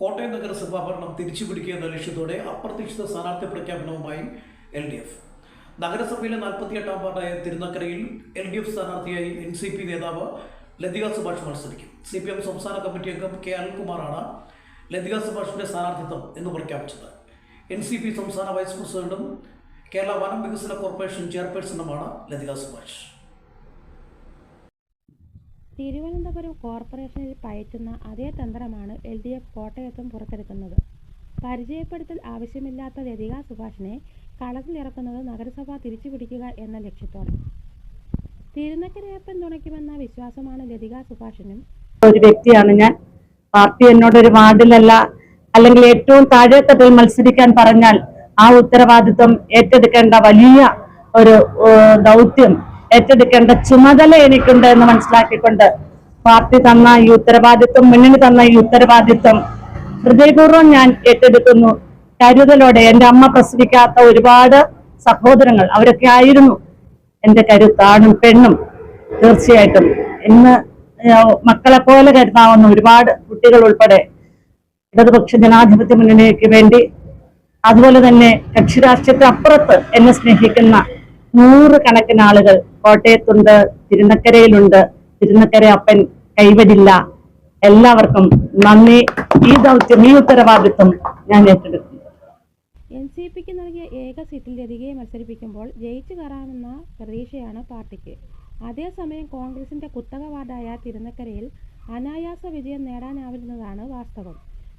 കോട്ടയം നഗരസഭ ഭരണം തിരിച്ചുപിടിക്കുക എന്ന ലക്ഷ്യത്തോടെ അപ്രതീക്ഷിത സ്ഥാനാർത്ഥി പ്രഖ്യാപനവുമായി എൽ ഡി എഫ്. നഗരസഭയിലെ നാൽപ്പത്തിയെട്ടാം വാർഡായ തിരുനക്കരയിൽ എൽ ഡി എഫ് സ്ഥാനാർത്ഥിയായി എൻ സി പി നേതാവ് ലതിക സുഭാഷ് മത്സരിക്കും. സി പി എം സംസ്ഥാന കമ്മിറ്റി അംഗം കെ അനിൽകുമാറാണ് ലതിക സുഭാഷിന്റെ സ്ഥാനാർത്ഥിത്വം എന്ന് പ്രഖ്യാപിച്ചത്. എൻ സി പി സംസ്ഥാന വൈസ് പ്രസിഡന്റും കേരള വനം വികസന കോർപ്പറേഷൻ ചെയർപേഴ്സണുമാണ് ലതിക സുഭാഷ്. തിരുവനന്തപുരം കോർപ്പറേഷനിൽ പയറ്റുന്ന അതേ തന്ത്രമാണ് എൽ ഡി എഫ് കോട്ടയത്തും പുറത്തെടുക്കുന്നത്. പരിചയപ്പെടുത്തൽ ആവശ്യമില്ലാത്ത ലതിക സുഭാഷിനെ കളത്തിലിറക്കുന്നത് നഗരസഭ തിരിച്ചുപിടിക്കുക എന്ന ലക്ഷ്യത്തോടെ. തിരുനക്കരയപ്പൻ തുണയ്ക്കുമെന്ന വിശ്വാസമാണ് ലതിക സുഭാഷിനും. ഒരു വ്യക്തിയാണ് ഞാൻ. പാർട്ടി എന്നോട് ഒരു വാർഡിലല്ല അല്ലെങ്കിൽ ഏറ്റവും താഴെത്തട്ടിൽ മത്സരിക്കാൻ പറഞ്ഞാൽ ആ ഉത്തരവാദിത്വം ഏറ്റെടുക്കേണ്ട വലിയ ഒരു ദൗത്യം ഏറ്റെടുക്കേണ്ട ചുമതല എനിക്കുണ്ട് എന്ന് മനസ്സിലാക്കിക്കൊണ്ട് പാർട്ടി തന്ന ഈ ഉത്തരവാദിത്വം മുന്നണി തന്ന ഈ ഉത്തരവാദിത്വം ഹൃദയപൂർവം ഞാൻ ഏറ്റെടുക്കുന്നു. കരുതലോടെ എന്റെ അമ്മ പ്രസവിക്കാത്ത ഒരുപാട് സഹോദരങ്ങൾ അവരൊക്കെ ആയിരുന്നു എന്റെ കരുത്താണും പെണ്ണും. തീർച്ചയായിട്ടും ഇന്ന് മക്കളെ പോലെ കരുതാവുന്ന ഒരുപാട് കുട്ടികൾ ഉൾപ്പെടെ ഇടതുപക്ഷ ജനാധിപത്യ മുന്നണിക്ക് വേണ്ടി അതുപോലെ തന്നെ കക്ഷി രാഷ്ട്രീയത്തിന് എന്നെ സ്നേഹിക്കുന്ന നൂറുകണക്കിന് ആളുകൾ കോട്ടയത്തുണ്ട് തിരുനക്കരയിലുണ്ട്. തിരുനക്കര അപ്പൻ കൈവരില്ല. എല്ലാവർക്കും നന്ദി. ഈ ദൗത്യം ഈ ഉത്തരവാദിത്വം ഞാൻ ഏറ്റെടുക്കുന്നു. എൻ സി പിക്ക് നൽകിയ ഏക സീറ്റിൽ ലതികയെ മത്സരിപ്പിക്കുമ്പോൾ ജയിച്ചു കയറാമെന്ന പ്രതീക്ഷയാണ് പാർട്ടിക്ക്. അതേസമയം കോൺഗ്രസിന്റെ കുത്തക വാർഡായ തിരുനക്കരയിൽ അനായാസ വിജയം നേടാനാവില്ലെന്നതാണ് വാസ്തവം.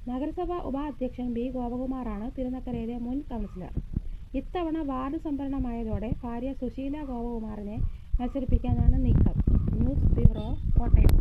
നഗരസഭാ ഉപാധ്യക്ഷൻ ബി ഗോപകുമാറാണ് തിരുനക്കരയിലെ മുൻ കൗൺസിലർ. ഇത്തവണ വാർഡ് സംഭരണമായതോടെ ഭാര്യ സുശീല ഗോപകുമാറിനെ മത്സരിപ്പിക്കാനാണ് നീക്കം. News bureau Kottayam.